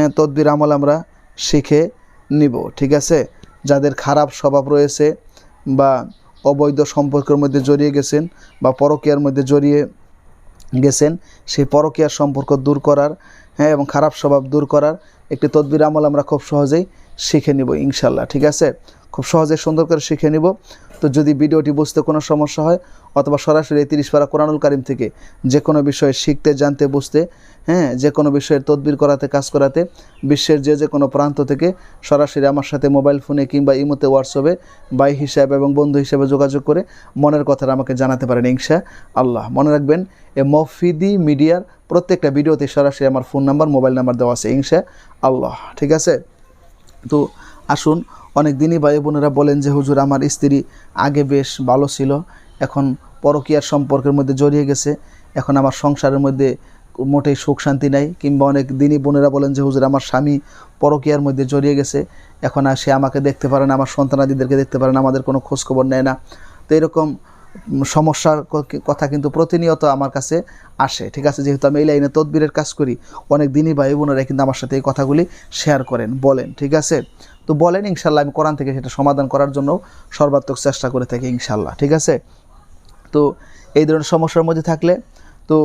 হ্যাঁ তদ্বির আমল আমরা শিখে নিব, ঠিক আছে? যাদের খারাপ স্বভাব রয়েছে বা অবৈধ সম্পর্কের মধ্যে জড়িয়ে গেছেন বা পরকীয়ার মধ্যে জড়িয়ে গেছেন, সেই পরকীয়ার সম্পর্ক দূর করার হ্যাঁ এবং খারাপ স্বভাব দূর করার একটি তদ্বির আমল আমরা খুব সহজেই শিখে নিব ইনশাল্লাহ ঠিক আছে? খুব সহজে সুন্দর করে শিখে নিব। তো যদি ভিডিওটি বুঝতে কোনো সমস্যা হয়, অথবা সরাসরি তিরিশ পারা কোরআনুল কারিম থেকে যে কোনো বিষয়ে শিখতে, জানতে, বুঝতে হ্যাঁ যে কোনো বিষয়ের তদবির করাতে, কাজ করাতে, বিশ্বের যে যে কোনো প্রান্ত থেকে সরাসরি আমার সাথে মোবাইল ফোনে কিংবা ইমোতে, হোয়াটসঅ্যাপে বাই হিসাবে এবং বন্ধু হিসাবে যোগাযোগ করে মনের কথাটা আমাকে জানাতে পারেন ইনশা আল্লাহ। মনে রাখবেন, এ মফিদি মিডিয়ার প্রত্যেকটা ভিডিওতে সরাসরি আমার ফোন নাম্বার, মোবাইল নাম্বার দেওয়া আছে ইনশা আল্লাহ। ঠিক আছে? তো আসুন অনেক দিনই ভাই বোনেরা বলেন যে, হুজুর, আমার স্ত্রী আগে বেশ ভালো ছিল। এখন পরকীয়ার সম্পর্কের মধ্যে জড়িয়ে গেছে। এখন আমার সংসারের মধ্যে মোটেই সুখ শান্তি নাই। কিংবা অনেক দিনই বোনেরা বলেন যে, হুজুর, আমার স্বামী পরকীয়ার মধ্যে জড়িয়ে গেছে। এখন আর সে আমাকে দেখতে পারে না, আমার সন্তানাদিদেরকে দেখতে পারে না, আমাদের কোনো খোঁজখবর নেয় না। তো এরকম সমস্যার কথা কিন্তু প্রতিনিয়ত আমার কাছে আসে। ঠিক আছে, যেহেতু আমি এই লাইনে তদবিরের কাজ করি, অনেক দিনই ভাই বোনেরা কিন্তু আমার সাথে এই কথাগুলি শেয়ার করেন, বলেন। ঠিক আছে? তো বলেন ইনশাল্লাহ আমি কোরআন থেকে সেটা সমাধান করার জন্য সর্বাত্মক চেষ্টা করে থাকি ইনশাল্লাহ, ঠিক আছে? তো এই ধরনের সমস্যার মধ্যে থাকলে তো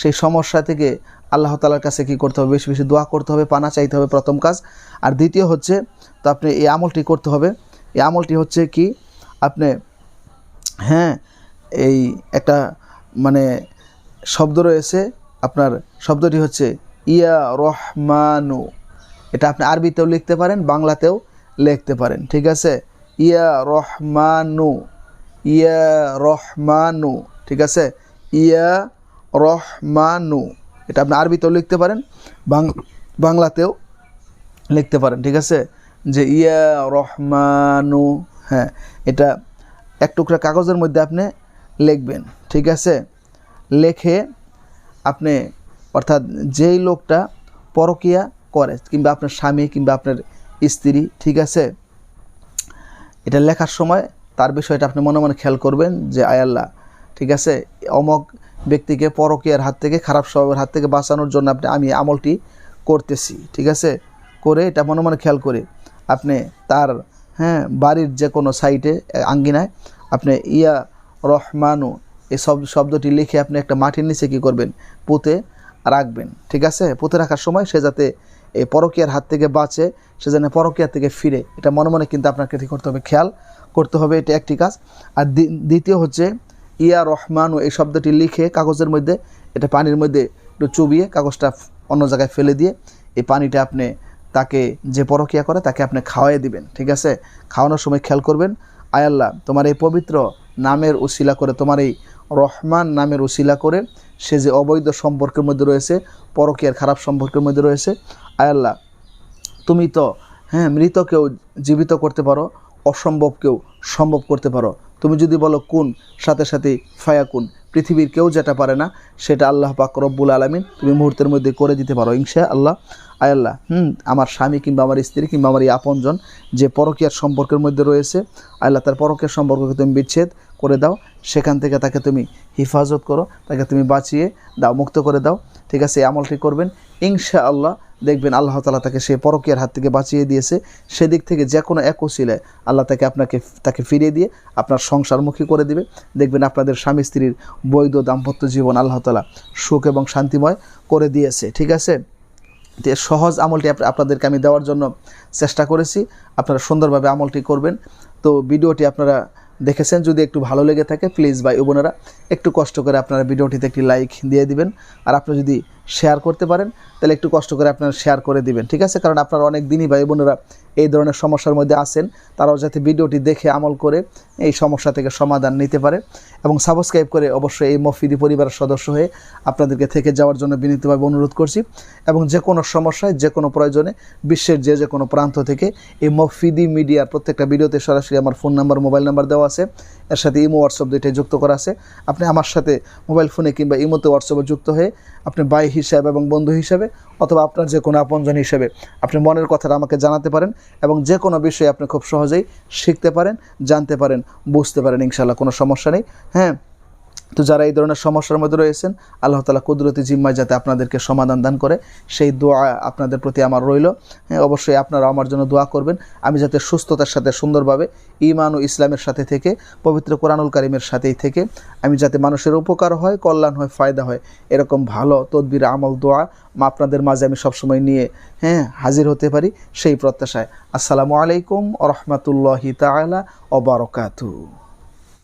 সেই সমস্যা থেকে আল্লাহ তালার কাছে কি করতে হবে? বেশি বেশি দোয়া করতে হবে, পানা চাইতে হবে প্রথম কাজ। আর দ্বিতীয় হচ্ছে তো আপনি এই আমলটি করতে হবে। এই আমলটি হচ্ছে কি? আপনি হ্যাঁ এই একটা মানে শব্দ রয়েছে, আপনার শব্দটি হচ্ছে ইয়া রহমানু। এটা আপনি আরবিতেও লিখতে পারেন, বাংলাতেও লিখতে পারেন, ঠিক আছে? ইয়া রহমানু ইয়া রহমানু, ঠিক আছে? ইয়া রহমানু, এটা আপনি আরবিতেও লিখতে পারেন বাংলাতেও লিখতে পারেন, ঠিক আছে? যে ইয়া রহমানু হ্যাঁ এটা এক টুকরা কাগজের মধ্যে আপনি লিখবেন, ঠিক আছে? লেখে আপনি, অর্থাৎ যেই লোকটা পরকিয়া করে, কিংবা আপনার স্বামী, কিংবা আপনার স্ত্রী, ঠিক আছে? এটা লেখার সময় তার বিষয়টা আপনি মনে মনে খেয়াল করবেন যে আয়াল্লাহ ঠিক আছে? অমক ব্যক্তিকে পরকিয়ার হাত থেকে, খারাপ স্বভাবের হাত থেকে বাঁচানোর জন্য আপনি, আমি আমলটি করতেছি, ঠিক আছে? করে এটা মনে মনে খেয়াল করে আপনি তার হ্যাঁ বাড়ির যে কোনো সাইটে আঙ্গিনায় আপনি ইয়া রহমানু, এই সব শব্দটি লিখে আপনি একটা মাটির নিচে কী করবেন? পুঁতে রাখবেন, ঠিক আছে? পুঁতে রাখার সময় সে যাতে এই পরকিয়ার হাত থেকে বাঁচে, সে যেন পরকিয়ার থেকে ফিরে। এটা মনে মনে কিন্তু আপনাকে কী করতে হবে, খেয়াল করতে হবে এটা একটি কাজ। আর দ্বিতীয় হচ্ছে, ইয়া রহমানু, এই শব্দটি লিখে কাগজের মধ্যে, এটা পানির মধ্যে একটু চুবিয়ে কাগজটা অন্য জায়গায় ফেলে দিয়ে, এই পানিটা আপনি তাকে যে পরকিয়া করে, তাকে আপনি খাওয়াই দিবেন, ঠিক আছে? খাওয়ানোর সময় খেয়াল করবেন আয়াল্লাহ তোমার এই পবিত্র নামের উশিলা করে, তোমার এই রহমান নামের উশিলা করে, সে যে অবৈধ সম্পর্কের মধ্যে রয়েছে, পরকীয়ার খারাপ সম্পর্কের মধ্যে রয়েছে আয়াল্লাহ তুমি তো হ্যাঁ মৃতকেও জীবিত করতে পারো, অসম্ভবকেও সম্ভব করতে পারো। তুমি যদি বলো কোন, সাথে সাথে ফায়া কোন, পৃথিবীর কেউ যেটা পারে না, সেটা আল্লাহ পাক রব্বুল আলমিন তুমি মুহূর্তের মধ্যে করে দিতে পারো ইনশা আল্লাহ আয়াল্লাহ হুম, আমার স্বামী কিংবা আমার স্ত্রী কিংবা আমার এই আপনজন যে পরকীয়ার সম্পর্কের মধ্যে রয়েছে, আল্লাহ তার পরকীয়ার সম্পর্ককে তুমি বিচ্ছেদ করে দাও। সেখান থেকে তাকে তুমি হেফাজত করো, তাকে তুমি বাঁচিয়ে দাও, মুক্ত করে দাও। ঠিক আছে, এই আমলটি করবেন। ইনশা আল্লাহ দেখবেন আল্লাহ তালা তাকে সে পরকীয়ার হাত থেকে বাঁচিয়ে দিয়েছে। সেদিক থেকে যে কোনো এক ওসিলায় আল্লাহ তাকে আপনাকে তাকে ফিরিয়ে দিয়ে আপনার সংসারমুখী করে দিবে। দেখবেন আপনাদের স্বামী স্ত্রীর বৈধ দাম্পত্য জীবন আল্লাহ তালা সুখ এবং শান্তিময় করে দিয়েছে। ঠিক আছে? সহজ আমলটি আপনাদেরকে আমি দেওয়ার জন্য চেষ্টা করেছি। আপনারা সুন্দরভাবে আমলটি করবেন। তো ভিডিওটি আপনারা দেখেছেন, যদি একটু ভালো লেগে থাকে প্লিজ ভাই বোনেরা, একটু কষ্ট করে আপনারা ভিডিওটিতে একটি লাইক দিয়ে দিবেন। আর আপনি যদি শেয়ার করতে পারেন, তাহলে একটু কষ্ট করে আপনারা শেয়ার করে দিবেন, ঠিক আছে? কারণ আপনারা অনেক দিনই ভাই বোনেরা এই ধরনের সমস্যার মধ্যে আছেন, তারাও যাতে ভিডিওটি দেখে আমল করে এই সমস্যা থেকে সমাধান নিতে পারে এবং সাবস্ক্রাইব করে অবশ্যই এই মফিদি পরিবারের সদস্য হয়ে আপনাদেরকে থেকে যাওয়ার জন্য বিনীতভাবে অনুরোধ করছি এবং যে কোনো সমস্যায়, যে কোনো প্রয়োজনে বিশ্বের যে যে কোনো প্রান্ত থেকে এই মফিদি মিডিয়ার প্রত্যেকটা ভিডিওতে সরাসরি আমার ফোন নাম্বার, মোবাইল নাম্বার দেওয়া আছে। এর সাথে ইমো, হোয়াটসঅ্যাপ দুইটাই যুক্ত করা আছে। আপনি আমার সাথে মোবাইল ফোনে কিংবা ইমোতে, হোয়াটসঅ্যাপে যুক্ত হয়ে আপনি ভাই হিসাবে এবং বন্ধু হিসাবে অথবা আপনার যে কোনো আপনজন হিসেবে আপনি মনের কথাটা আমাকে জানাতে পারেন। এবং যে কোনো বিষয়ে আপনি খুব সহজেই শিখতে পারেন, জানতে পারেন, বুঝতে পারেন ইনশাল্লাহ কোনো সমস্যা নেই। হ্যাঁ তো যারা এই ধরনের সমস্যার মধ্যে রয়েছেন, আল্লাহ তালা কুদরতি জিম্মায় যাতে আপনাদেরকে সমাধান দান করে, সেই দোয়া আপনাদের প্রতি আমার রইল। হ্যাঁ অবশ্যই আপনারা আমার জন্য দোয়া করবেন। আমি যাতে সুস্থতার সাথে, সুন্দরভাবে ইমান ও ইসলামের সাথে থেকে, পবিত্র কোরআনুল কারিমের সাথেই থেকে, আমি যাতে মানুষের উপকার হয়, কল্যাণ হয়, ফায়দা হয়, এরকম ভালো তদবির, আমল, দোয়া আপনাদের মাঝে আমি সবসময় নিয়ে হ্যাঁ হাজির হতে পারি সেই প্রত্যাশায়। আসসালামু আলাইকুম রহমতুল্লাহি তালা ওবরকাতু